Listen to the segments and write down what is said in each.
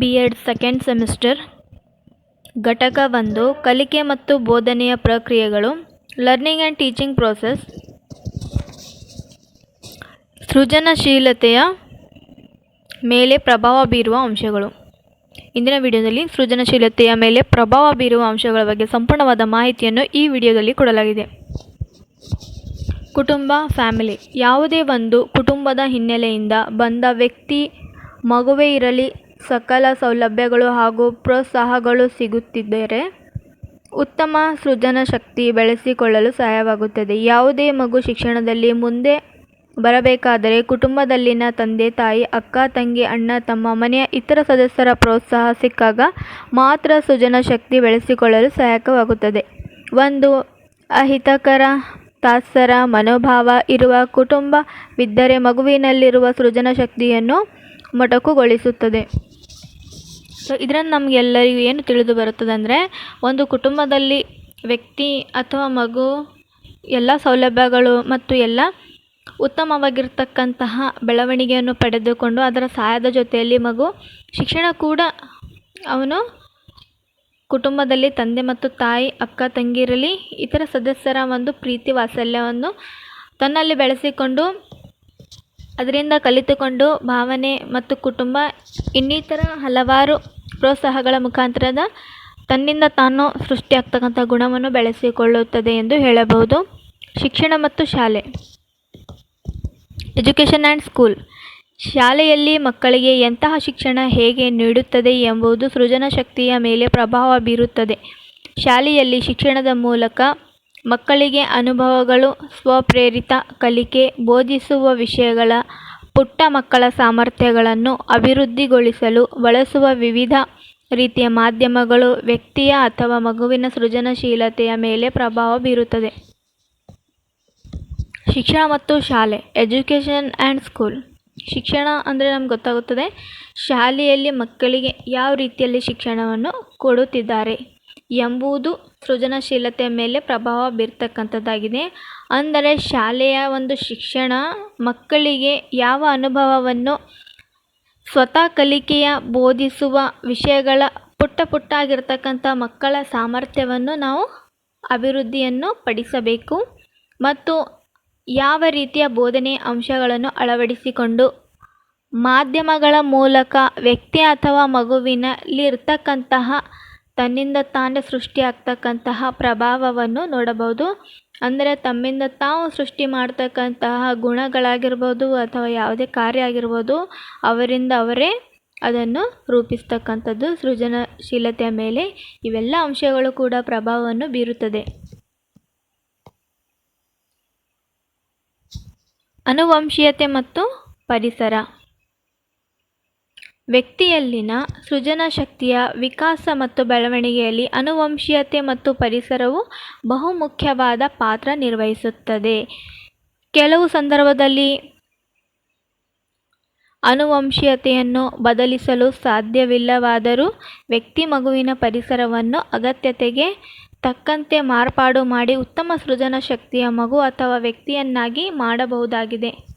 B Ed second semester ಘಟಕ ಒಂದು, ಕಲಿಕೆ ಮತ್ತು ಬೋಧನೆಯ ಪ್ರಕ್ರಿಯೆಗಳು ಲರ್ನಿಂಗ್ ಆ್ಯಂಡ್ ಟೀಚಿಂಗ್ ಪ್ರೋಸೆಸ್ ಸೃಜನಶೀಲತೆಯ ಮೇಲೆ ಪ್ರಭಾವ ಬೀರುವ ಅಂಶಗಳು. ಇಂದಿನ ವಿಡಿಯೋದಲ್ಲಿ ಸೃಜನಶೀಲತೆಯ ಮೇಲೆ ಪ್ರಭಾವ ಬೀರುವ ಅಂಶಗಳ ಬಗ್ಗೆ ಸಂಪೂರ್ಣವಾದ ಮಾಹಿತಿಯನ್ನು ಈ ವಿಡಿಯೋದಲ್ಲಿ ಕೊಡಲಾಗಿದೆ. ಕುಟುಂಬ ಫ್ಯಾಮಿಲಿ ಯಾವುದೇ ಒಂದು ಕುಟುಂಬದ ಹಿನ್ನೆಲೆಯಿಂದ ಬಂದ ವ್ಯಕ್ತಿ ಮಗುವೇ ಇರಲಿ ಸಕಲ ಸೌಲಭ್ಯಗಳು ಹಾಗೂ ಪ್ರೋತ್ಸಾಹಗಳು ಸಿಗುತ್ತಿದ್ದರೆ ಉತ್ತಮ ಸೃಜನಶಕ್ತಿ ಬೆಳೆಸಿಕೊಳ್ಳಲು ಸಹಾಯವಾಗುತ್ತದೆ. ಯಾವುದೇ ಮಗು ಶಿಕ್ಷಣದಲ್ಲಿ ಮುಂದೆ ಬರಬೇಕಾದರೆ ಕುಟುಂಬದಲ್ಲಿನ ತಂದೆ, ತಾಯಿ, ಅಕ್ಕ, ತಂಗಿ, ಅಣ್ಣ, ತಮ್ಮ, ಮನೆಯ ಇತರ ಸದಸ್ಯರ ಪ್ರೋತ್ಸಾಹ ಸಿಕ್ಕಾಗ ಮಾತ್ರ ಸೃಜನಶಕ್ತಿ ಬೆಳೆಸಿಕೊಳ್ಳಲು ಸಹಾಯಕವಾಗುತ್ತದೆ. ಒಂದು ಅಹಿತಕರ, ತಾತ್ಸರ ಮನೋಭಾವ ಇರುವ ಕುಟುಂಬವಿದ್ದರೆ ಮಗುವಿನಲ್ಲಿರುವ ಸೃಜನಶಕ್ತಿಯನ್ನು ಮೊಟಕುಗೊಳಿಸುತ್ತದೆ. ಸೊ ಇದರಿಂದ ನಮಗೆಲ್ಲರಿಗೂ ಏನು ತಿಳಿದು ಬರುತ್ತದೆ ಅಂದರೆ, ಒಂದು ಕುಟುಂಬದಲ್ಲಿ ವ್ಯಕ್ತಿ ಅಥವಾ ಮಗು ಎಲ್ಲ ಸೌಲಭ್ಯಗಳು ಮತ್ತು ಎಲ್ಲ ಉತ್ತಮವಾಗಿರ್ತಕ್ಕಂತಹ ಬೆಳವಣಿಗೆಯನ್ನು ಪಡೆದುಕೊಂಡು ಅದರ ಸಹಾಯದ ಜೊತೆಯಲ್ಲಿ ಮಗು ಶಿಕ್ಷಣ ಕೂಡ ಅವನು ಕುಟುಂಬದಲ್ಲಿ ತಂದೆ ಮತ್ತು ತಾಯಿ, ಅಕ್ಕ, ತಂಗಿರಲಿ, ಇತರ ಸದಸ್ಯರ ಒಂದು ಪ್ರೀತಿ ವಾತ್ಸಲ್ಯವನ್ನು ತನ್ನಲ್ಲಿ ಬೆಳೆಸಿಕೊಂಡು, ಅದರಿಂದ ಕಲಿತುಕೊಂಡು ಭಾವನೆ ಮತ್ತು ಕುಟುಂಬ ಇನ್ನಿತರ ಹಲವಾರು ಪ್ರೋತ್ಸಾಹಗಳ ಮುಖಾಂತರದ ತನ್ನಿಂದ ತಾನು ಸೃಷ್ಟಿಯಾಗ್ತಕ್ಕಂಥ ಗುಣವನ್ನು ಬೆಳೆಸಿಕೊಳ್ಳುತ್ತದೆ ಎಂದು ಹೇಳಬಹುದು. ಶಿಕ್ಷಣ ಮತ್ತು ಶಾಲೆ. ಎಜುಕೇಷನ್ ಆ್ಯಂಡ್ ಸ್ಕೂಲ್ ಶಾಲೆಯಲ್ಲಿ ಮಕ್ಕಳಿಗೆ ಎಂತಹ ಶಿಕ್ಷಣ ಹೇಗೆ ನೀಡುತ್ತದೆ ಎಂಬುದು ಸೃಜನಶಕ್ತಿಯ ಮೇಲೆ ಪ್ರಭಾವ ಬೀರುತ್ತದೆ. ಶಾಲೆಯಲ್ಲಿ ಶಿಕ್ಷಣದ ಮೂಲಕ ಮಕ್ಕಳಿಗೆ ಅನುಭವಗಳು, ಸ್ವಪ್ರೇರಿತ ಕಲಿಕೆ, ಬೋಧಿಸುವ ವಿಷಯಗಳ ಪುಟ್ಟ ಮಕ್ಕಳ ಸಾಮರ್ಥ್ಯಗಳನ್ನು ಅಭಿವೃದ್ಧಿಗೊಳಿಸಲು ಬಳಸುವ ವಿವಿಧ ರೀತಿಯ ಮಾಧ್ಯಮಗಳು ವ್ಯಕ್ತಿಯ ಅಥವಾ ಮಗುವಿನ ಸೃಜನಶೀಲತೆಯ ಮೇಲೆ ಪ್ರಭಾವ ಬೀರುತ್ತದೆ. ಶಿಕ್ಷಣ ಮತ್ತು ಶಾಲೆ, ಎಜುಕೇಷನ್ ಆ್ಯಂಡ್ ಸ್ಕೂಲ್. ಶಿಕ್ಷಣ ಅಂದರೆ ನಮ್ಗೆ ಗೊತ್ತಾಗುತ್ತದೆ, ಶಾಲೆಯಲ್ಲಿ ಮಕ್ಕಳಿಗೆ ಯಾವ ರೀತಿಯಲ್ಲಿ ಶಿಕ್ಷಣವನ್ನು ಕೊಡುತ್ತಿದ್ದಾರೆ ಎಂಬುದು ಸೃಜನಶೀಲತೆಯ ಮೇಲೆ ಪ್ರಭಾವ ಬೀರ್ತಕ್ಕಂಥದ್ದಾಗಿದೆ. ಅಂದರೆ ಶಾಲೆಯ ಒಂದು ಶಿಕ್ಷಣ ಮಕ್ಕಳಿಗೆ ಯಾವ ಅನುಭವವನ್ನು ಸ್ವತಃ ಕಲಿಕೆಯ ಬೋಧಿಸುವ ವಿಷಯಗಳ ಪುಟ್ಟ ಪುಟ್ಟ ಆಗಿರ್ತಕ್ಕಂಥ ಮಕ್ಕಳ ಸಾಮರ್ಥ್ಯವನ್ನು ನಾವು ಅಭಿವೃದ್ಧಿಯನ್ನು ಪಡಿಸಬೇಕು ಮತ್ತು ಯಾವ ರೀತಿಯ ಬೋಧನೆ ಅಂಶಗಳನ್ನು ಅಳವಡಿಸಿಕೊಂಡು ಮಾಧ್ಯಮಗಳ ಮೂಲಕ ವ್ಯಕ್ತಿ ಅಥವಾ ಮಗುವಿನಲ್ಲಿ ಇರ್ತಕ್ಕಂತಹ ತನ್ನಿಂದ ತಾನೇ ಸೃಷ್ಟಿಯಾಗ್ತಕ್ಕಂತಹ ಪ್ರಭಾವವನ್ನು ನೋಡಬಹುದು. ಅಂದರೆ ತಮ್ಮಿಂದ ತಾವು ಸೃಷ್ಟಿ ಮಾಡ್ತಕ್ಕಂತಹ ಗುಣಗಳಾಗಿರ್ಬೋದು ಅಥವಾ ಯಾವುದೇ ಕಾರ್ಯ ಆಗಿರ್ಬೋದು, ಅವರಿಂದ ಅವರೇ ಅದನ್ನು ರೂಪಿಸ್ತಕ್ಕಂಥದ್ದು ಸೃಜನಶೀಲತೆಯ ಮೇಲೆ ಇವೆಲ್ಲ ಅಂಶಗಳು ಕೂಡ ಪ್ರಭಾವವನ್ನು ಬೀರುತ್ತದೆ. ಅನುವಂಶೀಯತೆ ಮತ್ತು ಪರಿಸರ. ವ್ಯಕ್ತಿಯಲ್ಲಿನ ಸೃಜನಶಕ್ತಿಯ ವಿಕಾಸ ಮತ್ತು ಬೆಳವಣಿಗೆಯಲ್ಲಿ ಅನುವಂಶೀಯತೆ ಮತ್ತು ಪರಿಸರವು ಬಹುಮುಖ್ಯವಾದ ಪಾತ್ರ ನಿರ್ವಹಿಸುತ್ತದೆ. ಕೆಲವು ಸಂದರ್ಭದಲ್ಲಿ ಅನುವಂಶೀಯತೆಯನ್ನು ಬದಲಿಸಲು ಸಾಧ್ಯವಿಲ್ಲವಾದರೂ ವ್ಯಕ್ತಿ ಮಗುವಿನ ಪರಿಸರವನ್ನು ಅಗತ್ಯತೆಗೆ ತಕ್ಕಂತೆ ಮಾರ್ಪಾಡು ಮಾಡಿ ಉತ್ತಮ ಸೃಜನಶಕ್ತಿಯ ಮಗು ಅಥವಾ ವ್ಯಕ್ತಿಯನ್ನಾಗಿ ಮಾಡಬಹುದಾಗಿದೆ.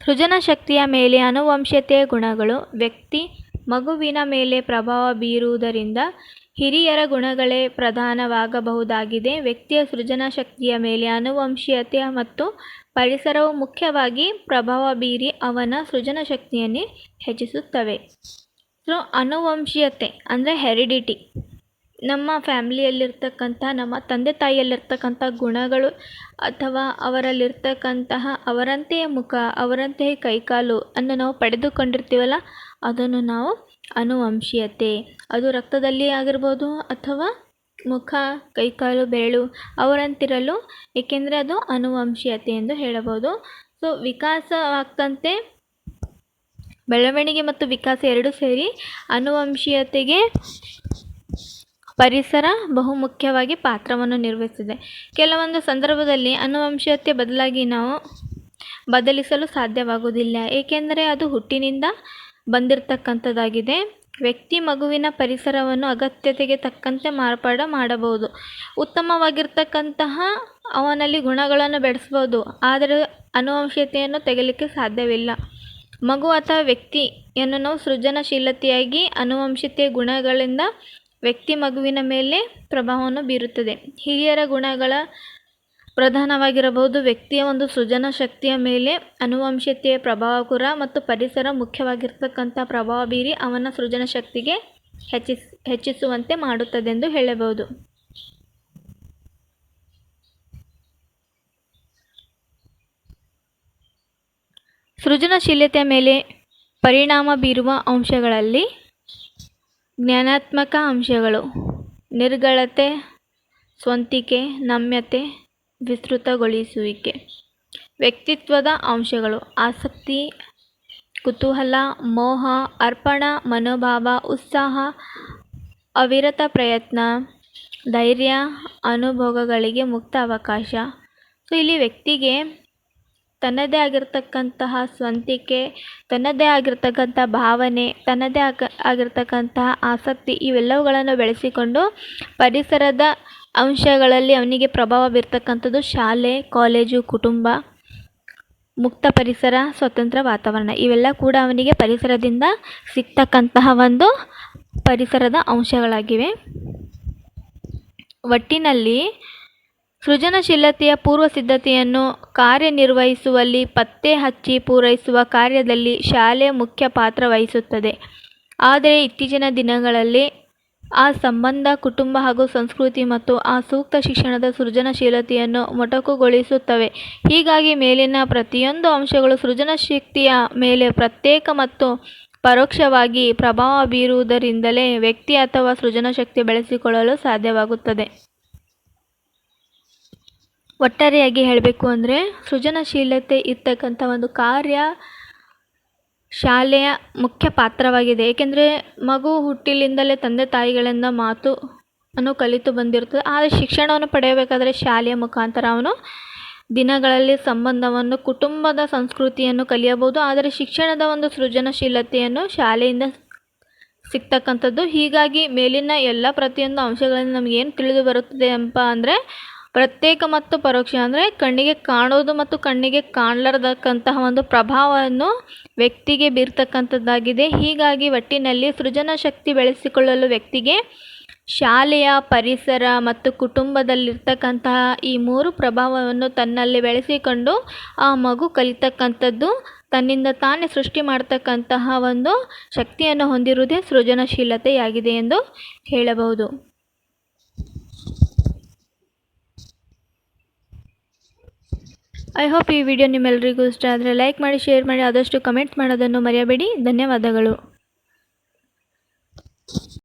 ಸೃಜನಶಕ್ತಿಯ ಮೇಲೆ ಅನುವಂಶೀಯತೆಯ ಗುಣಗಳು, ವ್ಯಕ್ತಿ ಮಗುವಿನ ಮೇಲೆ ಪ್ರಭಾವ ಬೀರುವುದರಿಂದ ಹಿರಿಯರ ಗುಣಗಳೇ ಪ್ರಧಾನವಾಗಬಹುದಾಗಿದೆ. ವ್ಯಕ್ತಿಯ ಸೃಜನಶಕ್ತಿಯ ಮೇಲೆ ಅನುವಂಶೀಯತೆ ಮತ್ತು ಪರಿಸರವು ಮುಖ್ಯವಾಗಿ ಪ್ರಭಾವ ಬೀರಿ ಅವನ ಸೃಜನಶಕ್ತಿಯನ್ನೇ ಹೆಚ್ಚಿಸುತ್ತವೆ. ಸೊ, ಅನುವಂಶೀಯತೆ ಅಂದರೆ ಹೆರಿಡಿಟಿ. ನಮ್ಮ ಫ್ಯಾಮ್ಲಿಯಲ್ಲಿರ್ತಕ್ಕಂಥ, ನಮ್ಮ ತಂದೆ ತಾಯಿಯಲ್ಲಿರ್ತಕ್ಕಂಥ ಗುಣಗಳು ಅಥವಾ ಅವರಲ್ಲಿರ್ತಕ್ಕಂತಹ ಅವರಂತೆಯೇ ಮುಖ, ಅವರಂತೆಯೇ ಕೈಕಾಲು ಅನ್ನು ನಾವು ಪಡೆದುಕೊಂಡಿರ್ತೀವಲ್ಲ, ಅದನ್ನು ನಾವು ಅನುವಂಶೀಯತೆ. ಅದು ರಕ್ತದಲ್ಲಿ ಆಗಿರ್ಬೋದು ಅಥವಾ ಮುಖ, ಕೈಕಾಲು, ಬೆರಳು ಅವರಂತಿರಲು, ಏಕೆಂದರೆ ಅದು ಅನುವಂಶೀಯತೆ ಎಂದು ಹೇಳಬಹುದು. ಸೊ ವಿಕಾಸವಾಗ್ತಂತೆ ಬೆಳವಣಿಗೆ ಮತ್ತು ವಿಕಾಸ ಎರಡೂ ಸೇರಿ ಅನುವಂಶೀಯತೆಗೆ ಪರಿಸರ ಬಹುಮುಖ್ಯವಾಗಿ ಪಾತ್ರವನ್ನು ನಿರ್ವಹಿಸಿದೆ. ಕೆಲವೊಂದು ಸಂದರ್ಭದಲ್ಲಿ ಅನುವಂಶೀಯತೆ ಬದಲಾಗಿ ನಾವು ಬದಲಿಸಲು ಸಾಧ್ಯವಾಗುವುದಿಲ್ಲ. ಏಕೆಂದರೆ ಅದು ಹುಟ್ಟಿನಿಂದ ಬಂದಿರತಕ್ಕಂಥದ್ದಾಗಿದೆ. ವ್ಯಕ್ತಿ ಮಗುವಿನ ಪರಿಸರವನ್ನು ಅಗತ್ಯತೆಗೆ ತಕ್ಕಂತೆ ಮಾರ್ಪಾಡು ಮಾಡಬಹುದು. ಉತ್ತಮವಾಗಿರ್ತಕ್ಕಂತಹ ಅವನಲ್ಲಿ ಗುಣಗಳನ್ನು ಬೆಳೆಸ್ಬೋದು ಆದರೆ ಅನುವಂಶೀಯತೆಯನ್ನು ತೆಗಲಿಕ್ಕೆ ಸಾಧ್ಯವಿಲ್ಲ. ಮಗು ಅಥವಾ ವ್ಯಕ್ತಿಯನ್ನು ನಾವು ಸೃಜನಶೀಲತೆಯಾಗಿ ಅನುವಂಶಿತ ಗುಣಗಳಿಂದ ವ್ಯಕ್ತಿ ಮಗುವಿನ ಮೇಲೆ ಪ್ರಭಾವವನ್ನು ಬೀರುತ್ತದೆ. ಹಿರಿಯರ ಗುಣಗಳ ಪ್ರಧಾನವಾಗಿರಬಹುದು. ವ್ಯಕ್ತಿಯ ಒಂದು ಸೃಜನ ಶಕ್ತಿಯ ಮೇಲೆ ಅನುವಂಶತೆಯ ಪ್ರಭಾವ ಕೂಡ ಮತ್ತು ಪರಿಸರ ಮುಖ್ಯವಾಗಿರ್ತಕ್ಕಂಥ ಪ್ರಭಾವ ಬೀರಿ ಅವನ ಸೃಜನ ಶಕ್ತಿಗೆ ಹೆಚ್ಚಿಸ್, ಹೆಚ್ಚಿಸುವಂತೆ ಮಾಡುತ್ತದೆಂದು ಹೇಳಬಹುದು. ಸೃಜನಶೀಲತೆಯ ಮೇಲೆ ಪರಿಣಾಮ ಬೀರುವ ಅಂಶಗಳಲ್ಲಿ ಜ್ಞಾನಾತ್ಮಕ ಅಂಶಗಳು. ನಿರ್ಗಳತೆ, ಸ್ವಂತಿಕೆ, ನಮ್ಯತೆ, ವಿಸ್ತೃತಗೊಳಿಸುವಿಕೆ. ವ್ಯಕ್ತಿತ್ವದ ಅಂಶಗಳು. ಆಸಕ್ತಿ, ಕುತೂಹಲ, ಮೋಹ, ಅರ್ಪಣ, ಮನೋಭಾವ, ಉತ್ಸಾಹ, ಅವಿರತ ಪ್ರಯತ್ನ, ಧೈರ್ಯ, ಅನುಭೋಗಗಳಿಗೆ ಮುಕ್ತ ಅವಕಾಶ. ಸೊ ಇಲ್ಲಿ ವ್ಯಕ್ತಿಗೆ ತನ್ನದೇ ಆಗಿರ್ತಕ್ಕಂತಹ ಸ್ವಂತಿಕೆ, ತನ್ನದೇ ಆಗಿರ್ತಕ್ಕಂಥ ಭಾವನೆ, ತನ್ನದೇ ಆಗ, ಆಗಿರ್ತಕ್ಕಂತಹ ಆಸಕ್ತಿ ಇವೆಲ್ಲವುಗಳನ್ನು ಬೆಳೆಸಿಕೊಂಡು ಪರಿಸರದ ಅಂಶಗಳಲ್ಲಿ ಅವನಿಗೆ ಪ್ರಭಾವ ಬೀರ್ತಕ್ಕಂಥದ್ದು ಶಾಲೆ, ಕಾಲೇಜು, ಕುಟುಂಬ, ಮುಕ್ತ ಪರಿಸರ, ಸ್ವತಂತ್ರ ವಾತಾವರಣ. ಇವೆಲ್ಲ ಕೂಡ ಅವನಿಗೆ ಪರಿಸರದಿಂದ ಸಿಗ್ತಕ್ಕಂತಹ ಒಂದು ಪರಿಸರದ ಅಂಶಗಳಾಗಿವೆ. ಒಟ್ಟಿನಲ್ಲಿ ಸೃಜನಶೀಲತೆಯ ಪೂರ್ವ ಸಿದ್ಧತೆಯನ್ನು ಕಾರ್ಯನಿರ್ವಹಿಸುವಲ್ಲಿ ಪತ್ತೆ ಹಚ್ಚಿ ಪೂರೈಸುವ ಕಾರ್ಯದಲ್ಲಿ ಶಾಲೆ ಮುಖ್ಯ ಪಾತ್ರ ವಹಿಸುತ್ತದೆ. ಆದರೆ ಇತ್ತೀಚಿನ ದಿನಗಳಲ್ಲಿ ಆ ಸಂಬಂಧ ಕುಟುಂಬ ಹಾಗೂ ಸಂಸ್ಕೃತಿ ಮತ್ತು ಆ ಸೂಕ್ತ ಶಿಕ್ಷಣದ ಸೃಜನಶೀಲತೆಯನ್ನು ಮೊಟಕುಗೊಳಿಸುತ್ತವೆ. ಹೀಗಾಗಿ ಮೇಲಿನ ಪ್ರತಿಯೊಂದು ಅಂಶಗಳು ಸೃಜನಶಕ್ತಿಯ ಮೇಲೆ ಪ್ರತ್ಯೇಕ ಮತ್ತು ಪರೋಕ್ಷವಾಗಿ ಪ್ರಭಾವ ಬೀರುವುದರಿಂದಲೇ ವ್ಯಕ್ತಿ ಅಥವಾ ಸೃಜನಶಕ್ತಿ ಬೆಳೆಸಿಕೊಳ್ಳಲು ಸಾಧ್ಯವಾಗುತ್ತದೆ. ಒಟ್ಟಾರೆಯಾಗಿ ಹೇಳಬೇಕು ಅಂದರೆ ಸೃಜನಶೀಲತೆ ಇರ್ತಕ್ಕಂಥ ಒಂದು ಕಾರ್ಯ ಶಾಲೆಯ ಮುಖ್ಯ ಪಾತ್ರವಾಗಿದೆ. ಏಕೆಂದರೆ ಮಗು ಹುಟ್ಟಿಲಿಂದಲೇ ತಂದೆ ತಾಯಿಗಳಿಂದ ಮಾತು ಅನ್ನು ಕಲಿತು ಬಂದಿರುತ್ತದೆ. ಆದರೆ ಶಿಕ್ಷಣವನ್ನು ಪಡೆಯಬೇಕಾದರೆ ಶಾಲೆಯ ಮುಖಾಂತರ ಅವನು ದಿನಗಳಲ್ಲಿ ಸಂಬಂಧವನ್ನು, ಕುಟುಂಬದ ಸಂಸ್ಕೃತಿಯನ್ನು ಕಲಿಯಬಹುದು. ಆದರೆ ಶಿಕ್ಷಣದ ಒಂದು ಸೃಜನಶೀಲತೆಯನ್ನು ಶಾಲೆಯಿಂದ ಸಿಗ್ತಕ್ಕಂಥದ್ದು. ಹೀಗಾಗಿ ಮೇಲಿನ ಎಲ್ಲ ಪ್ರತಿಯೊಂದು ಅಂಶಗಳಿಂದ ನಮಗೇನು ತಿಳಿದು ಬರುತ್ತದೆ ಅಂತ ಅಂದರೆ ಪ್ರತ್ಯೇಕ ಮತ್ತು ಪರೋಕ್ಷ ಅಂದರೆ ಕಣ್ಣಿಗೆ ಕಾಣೋದು ಮತ್ತು ಕಣ್ಣಿಗೆ ಕಾಣಲಾರ್ದಕ್ಕಂತಹ ಒಂದು ಪ್ರಭಾವವನ್ನು ವ್ಯಕ್ತಿಗೆ ಬೀರ್ತಕ್ಕಂಥದ್ದಾಗಿದೆ. ಹೀಗಾಗಿ ಒಟ್ಟಿನಲ್ಲಿ ಸೃಜನ ಶಕ್ತಿ ಬೆಳೆಸಿಕೊಳ್ಳಲು ವ್ಯಕ್ತಿಗೆ ಶಾಲೆಯ, ಪರಿಸರ ಮತ್ತು ಕುಟುಂಬದಲ್ಲಿರ್ತಕ್ಕಂತಹ ಈ ಮೂರು ಪ್ರಭಾವವನ್ನು ತನ್ನಲ್ಲಿ ಬೆಳೆಸಿಕೊಂಡು ಆ ಮಗು ಕಲಿತಕ್ಕಂಥದ್ದು ತನ್ನಿಂದ ತಾನೇ ಸೃಷ್ಟಿ ಮಾಡ್ತಕ್ಕಂತಹ ಒಂದು ಶಕ್ತಿಯನ್ನು ಹೊಂದಿರುವುದೇ ಸೃಜನಶೀಲತೆಯಾಗಿದೆ ಎಂದು ಹೇಳಬಹುದು. ಐ ಹೋಪ್ ಈ ವಿಡಿಯೋ ನಿಮ್ಮೆಲ್ಲರಿಗೂ ಇಷ್ಟ ಆದರೆ ಲೈಕ್ ಮಾಡಿ ಶೇರ್ ಮಾಡಿ, ಆದಷ್ಟು ಕಮೆಂಟ್ ಮಾಡೋದನ್ನು ಮರೆಯಬೇಡಿ. ಧನ್ಯವಾದಗಳು.